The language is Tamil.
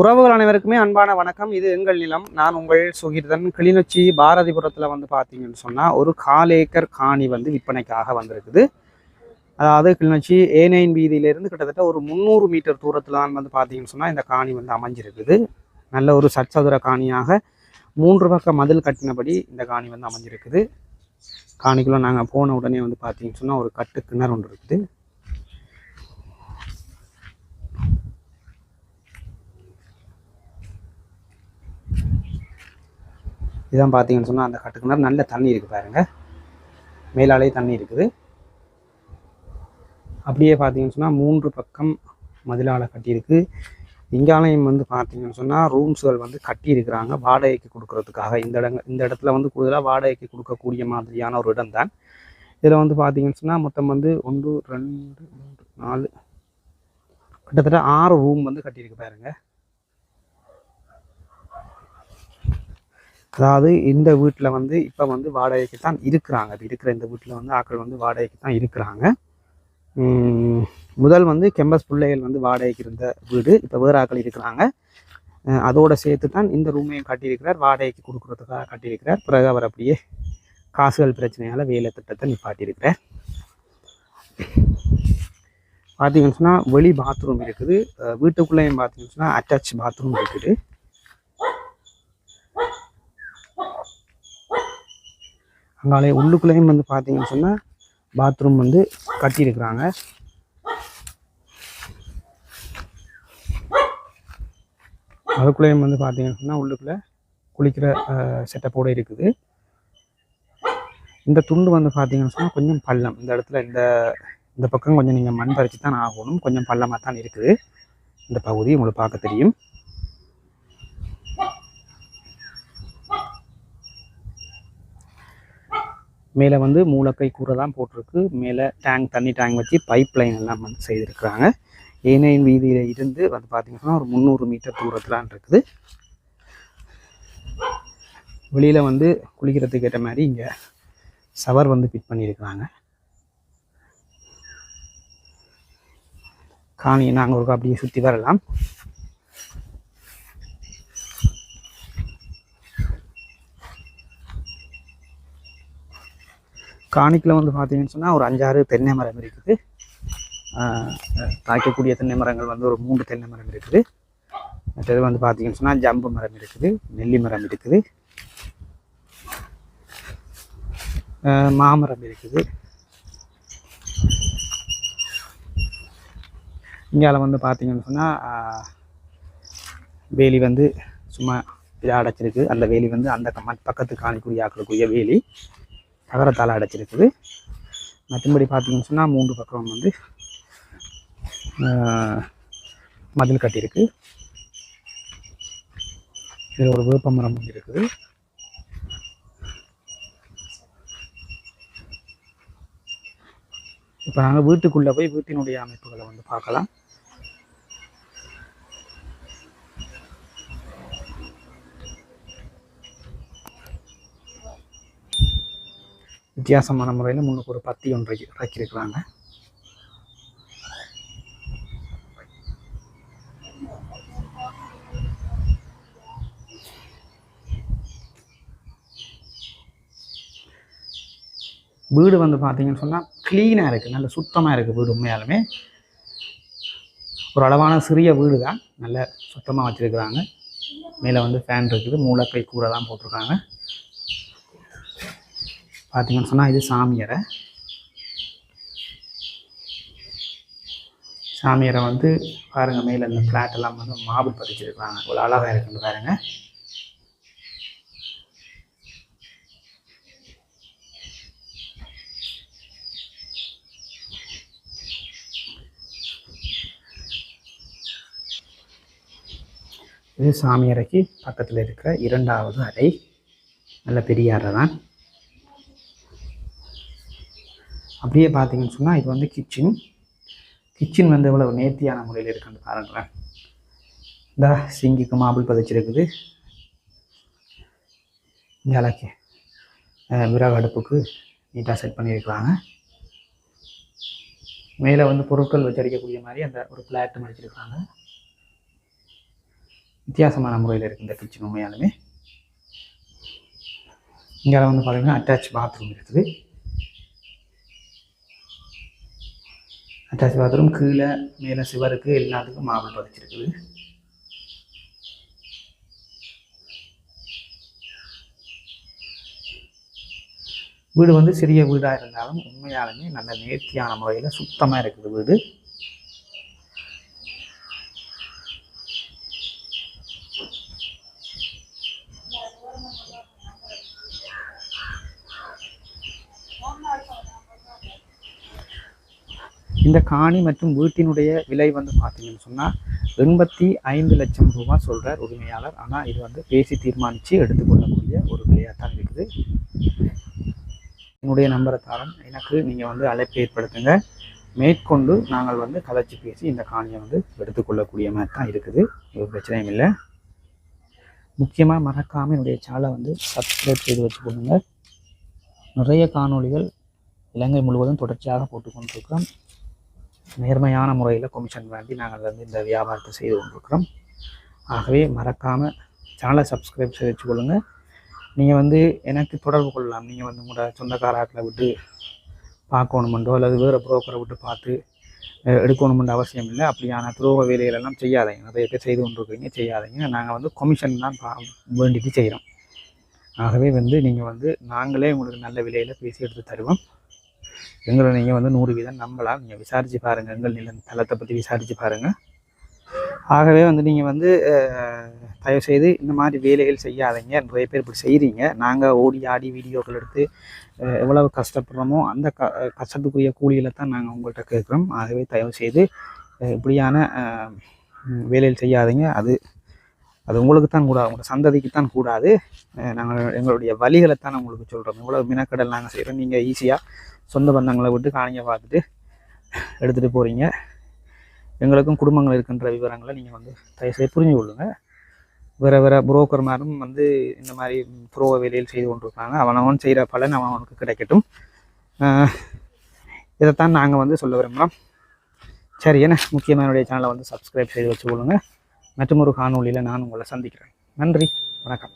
உறவுகள் அனைவருக்குமே அன்பான வணக்கம். இது எங்கள் நிலம். நான் உங்கள் சுகிர்தன் கிளிநொச்சி பாரதிபுரத்தில் வந்து பார்த்தீங்கன்னு சொன்னால் ஒரு கால் ஏக்கர் காணி வந்து விற்பனைக்காக வந்திருக்குது. அதாவது கிளிநொச்சி ஏ நைன் வீதியிலேருந்து கிட்டத்தட்ட ஒரு முந்நூறு மீட்டர் தூரத்தில் தான் வந்து பார்த்தீங்கன்னு சொன்னால் இந்த காணி வந்து அமைஞ்சிருக்குது. நல்ல ஒரு சச்சதுர காணியாக மூன்று பக்கம் மதில் கட்டினபடி இந்த காணி வந்து அமைஞ்சிருக்குது. காணிக்குள்ளே நாங்கள் போன உடனே வந்து பார்த்தீங்கன்னு சொன்னால் ஒரு கட்டு கிணறு ஒன்று இருக்குது. இதான் பார்த்தீங்கன்னு சொன்னால் அந்த கட்டுக்கிணறு நல்ல தண்ணி இருக்குது பாருங்கள் மேலாலே தண்ணி இருக்குது. அப்படியே பார்த்தீங்கன்னு சொன்னால் மூன்று பக்கம் மதிலால் கட்டியிருக்கு. இங்காலயம் வந்து பார்த்தீங்கன்னு சொன்னால் ரூம்ஸுகள் வந்து கட்டியிருக்கிறாங்க. வாடகைக்கு கொடுக்கறதுக்காக. இந்த இடங்க இந்த இடத்துல வந்து கூடுதலாக வாடகைக்கு கொடுக்கக்கூடிய மாதிரியான ஒரு இடம் தான் இதில் வந்து பார்த்தீங்கன்னு சொன்னால் மொத்தம் வந்து ஒன்று ரெண்டு மூன்று நாலு கிட்டத்தட்ட ஆறு ரூம் வந்து கட்டியிருக்கு பாருங்கள் அதாவது இந்த வீட்டில் வந்து இப்போ வந்து வாடகைக்கு தான் இருக்கிறாங்க. அது இருக்கிற இந்த வீட்டில் வந்து ஆட்கள் வந்து வாடகைக்கு தான் இருக்கிறாங்க முதல் வந்து கெம்பஸ் பிள்ளைகள் வந்து வாடகைக்கு இருந்த வீடு. இப்போ வேறு ஆட்கள் இருக்கிறாங்க. அதோடு சேர்த்து தான் இந்த ரூமையும் கட்டியிருக்கிறார். வாடகைக்கு கொடுக்குறதுக்காக கட்டியிருக்கிறார். பிறகு அவர் அப்படியே காசுகள் பிரச்சனையால் வேலை திட்டத்தை நிப்பாட்டியிருக்கிறார். பார்த்தீங்கன்னு சொன்னால் வெளி பாத்ரூம் இருக்குது. வீட்டுக்குள்ளேயும் பார்த்தீங்கன்னு சொன்னால் அட்டாச் பாத்ரூம் இருக்குது. அங்காலே உள்ளுக்குள்ளேயும் வந்து பார்த்தீங்கன்னு சொன்னால் பாத்ரூம் வந்து கட்டியிருக்கிறாங்க. அதுக்குள்ளேயும் வந்து பார்த்தீங்கன்னு சொன்னால் உள்ளுக்குள்ளே குளிக்கிற செட்டப்போடு இருக்குது. இந்த துண்டு வந்து பார்த்தீங்கன்னு சொன்னால் கொஞ்சம் பள்ளம். இந்த இடத்துல இந்த இந்த பக்கம் கொஞ்சம் நீங்கள் மண் பறிச்சு தான் ஆகணும். கொஞ்சம் பள்ளமாக தான் இருக்குது. இந்த பகுதி உங்களுக்கு பார்க்க தெரியும். மேலே வந்து மூலக்கை கூரை தான் போட்டிருக்கு. மேலே டேங்க் தண்ணி டேங்க் வச்சு பைப் லைன் எல்லாம் வந்து செய்திருக்கிறாங்க. ஏனையின் வீதியில் இருந்து வந்து பார்த்தீங்கன்னா ஒரு முந்நூறு மீட்டர் தூரத்துலான் இருக்குது. வெளியில் வந்து குளிக்கிறதுக்கு ஏற்ற மாதிரி இங்கே சவர் வந்து ஃபிட் பண்ணியிருக்கிறாங்க. காணியை நாங்கள் ஒரு அப்படியே சுற்றி வரலாம். காணிக்கில் வந்து பார்த்தீங்கன்னு சொன்னால் ஒரு அஞ்சாறு தென்னை மரம் இருக்குது. ஆஹ் காய்க்கக்கூடிய தென்னை மரங்கள் வந்து ஒரு மூன்று தென்னை மரம் இருக்குது. மற்றது வந்து பார்த்தீங்கன்னு சொன்னால் ஜம்பு மரம் இருக்குது நெல்லி மரம் இருக்குது. மாமரம் இருக்குது. இங்கால வந்து பார்த்தீங்கன்னு சொன்னால் வேலி வந்து சும்மா இதாக அடைச்சிருக்கு. அந்த வேலி வந்து அந்த க- பக்கத்து காணிக்குரிய ஆக்கக்கூடிய வேலி. தகரத்தால் அடைச்சிருக்குது. மற்றபடி பார்த்தீங்கன்னு சொன்னால் மூன்று பக்கம் வந்து மதில் கட்டியிருக்கு. இதில் ஒரு வேப்ப மரம் வந்து இருக்குது. இப்போ நாங்கள் வீட்டுக்குள்ளே போய் வீட்டினுடைய அமைப்புகளை வந்து பார்க்கலாம். வித்தியாசமான முறையில் முன்னுக்கு ஒரு பத்தி ஒன்று இறக்கியிருக்கிறாங்க. வீடு வந்து பார்த்தீங்கன்னு சொன்னால் க்ளீனாக இருக்குது நல்ல சுத்தமாக இருக்குது வீடு உண்மையாலுமே. ஒரு அளவான சிறிய வீடு தான் நல்ல சுத்தமாக வச்சுருக்குறாங்க. மேலே வந்து ஃபேன் இருக்குது. மூலக்கை கூரை தான் போட்டிருக்காங்க. பார்த்தீங்கன்னு சொன்னால் இது சாமியரை சாமியரை வந்து பாருங்கள் மேலே இந்த ஃப்ளாட் எல்லாம் வந்து மாபிள் பதிச்சிருக்காங்க. ஒரு அழகாக இருக்குன்னு பாருங்க. இது சாமியறைக்கு பக்கத்தில் இருக்கிற இரண்டாவது அறை. நல்ல பெரிய அறை தான் அப்படியே பார்த்தீங்கன்னு சொன்னால் இது வந்து கிச்சன் கிச்சன் வந்து எவ்வளோ நேர்த்தியான முறையில் இருக்குன்னு பாருங்களேன். இந்த சிங்கிக்கு மாபிள் பதிச்சிருக்குது. இந்த அலக்கு விறகு அடுப்புக்கு நீட்டாக செட் பண்ணியிருக்கிறாங்க. மேலே வந்து பொருட்கள் வச்சு அடிக்கக்கூடிய மாதிரி அந்த ஒரு பிளாட் மடிச்சிருக்காங்க வித்தியாசமான முறையில் இருக்குது இந்த கிச்சன் உண்மையாலுமே. இங்கே வந்து பார்த்திங்கன்னா அட்டாச் பாத்ரூம் இருக்குது. அட்டாச் பாத்ரூம் கீழே மேலே சிவருக்கு எல்லாத்துக்கும் மாபிள் பதிச்சிருக்குது. வீடு வந்து சிறிய வீடாக இருந்தாலும் உண்மையாலுமே நல்ல நேர்த்தியான முறையில் சுத்தமாக இருக்குது வீடு. இந்த காணி மற்றும் வீட்டினுடைய விலை வந்து பார்த்தீங்கன்னு சொன்னால் எண்பத்தி ஐந்து லட்சம் ரூபாய் சொல்கிறார் உரிமையாளர். ஆனால் இது வந்து பேசி தீர்மானித்து எடுத்துக்கொள்ளக்கூடிய ஒரு விலையாக தான் இருக்குது. என்னுடைய நம்பரை தரம். எனக்கு நீங்கள் வந்து அழைப்பு ஏற்படுத்துங்க. மேற்கொண்டு நாங்கள் வந்து கதைச்சி பேசி இந்த காணியை வந்து எடுத்துக்கொள்ளக்கூடிய மாதிரி தான் இருக்குது. ஒரு பிரச்சனையும் இல்லை. முக்கியமாக மறக்காமல் என்னுடைய சேனலை வந்து சப்ஸ்கிரைப் செய்து வச்சுக்கொள்ளுங்க. நிறைய காணொளிகள் இலங்கை முழுவதும் தொடர்ச்சியாக போட்டுக்கொண்டிருக்கிறோம். நேர்மையான முறையில் கமிஷன் வாங்கி நாங்கள் வந்து இந்த வியாபாரத்தை செய்து கொண்டிருக்கிறோம். ஆகவே மறக்காமல் சேனலை சப்ஸ்கிரைப் செய்து வச்சுக்கொள்ளுங்க. நீங்கள் வந்து எனக்கு தொடர்பு கொள்ளலாம். நீங்கள் வந்து உங்களோட சொந்தக்காராக்களை விட்டு பார்க்கணுமெண்டோ அல்லது வேறு புரோக்கரை விட்டு பார்த்து எடுக்கணுமென்ற அவசியம் இல்லை. அப்படியான துரோக வேலைகளெல்லாம் செய்யாதீங்க. நிறைய பேர் செய்து கொண்டிருக்கீங்க செய்யாதீங்க. நாங்கள் வந்து கமிஷன் தான் பா வேண்டிட்டு செய்கிறோம் ஆகவே வந்து நீங்கள் வந்து நாங்களே உங்களுக்கு நல்ல விலையில் பேசி எடுத்து தருவோம். எங்களை நீங்கள் வந்து நூறு வீதம் நம்பலாம். நீங்கள் விசாரித்து பாருங்கள் எங்கள் நில தளத்தை பற்றி விசாரித்து பாருங்கள் ஆகவே வந்து நீங்கள் வந்து தயவு செய்து இந்த மாதிரி வேலைகள் செய்யாதீங்க. நிறைய பேர் இப்படி செய்கிறீங்க நாங்கள் ஓடி ஆடி வீடியோக்கள் எடுத்து எவ்வளவு கஷ்டப்படுறோமோ அந்த க கஷ்டத்துக்குரிய கூலியில் தான் நாங்கள் உங்கள்கிட்ட கேட்குறோம். ஆகவே தயவு செய்து இப்படியான வேலையில் வேலைகள் செய்யாதீங்க. அது அது உங்களுக்கு தான் கூடாது உங்களோட சந்ததிக்கு தான் கூடாது நாங்கள் எங்களுடைய வழிகளை தான் உங்களுக்கு சொல்கிறோம் இவ்வளோ மினக்கடல் நாங்கள் செய்கிறோம் நீங்கள் ஈஸியாக சொந்த பந்தங்களை விட்டு காணிங்க பார்த்துட்டு எடுத்துகிட்டு போகிறீங்க எங்களுக்கும் குடும்பங்கள் இருக்கின்ற விவரங்களை நீங்கள் வந்து தயவுசெய்து புரிஞ்சு கொள்ளுங்கள் வேறு வேறு புரோக்கர்மாரும் வந்து இந்த மாதிரி புரோக வேலையில் செய்து கொண்டிருக்காங்க அவனவன் செய்கிற பலன் அவன் அவனுக்கு கிடைக்கட்டும். இதைத்தான் நாங்கள் வந்து சொல்ல விரும்புகிறோம் சரி என்ன? முக்கியமானுடைய சேனலை வந்து சப்ஸ்கிரைப் செய்து வச்சுக்கொள்ளுங்க. மற்றும் ஒரு காணொலியில் நான் உங்களை சந்திக்கிறேன். நன்றி. வணக்கம்.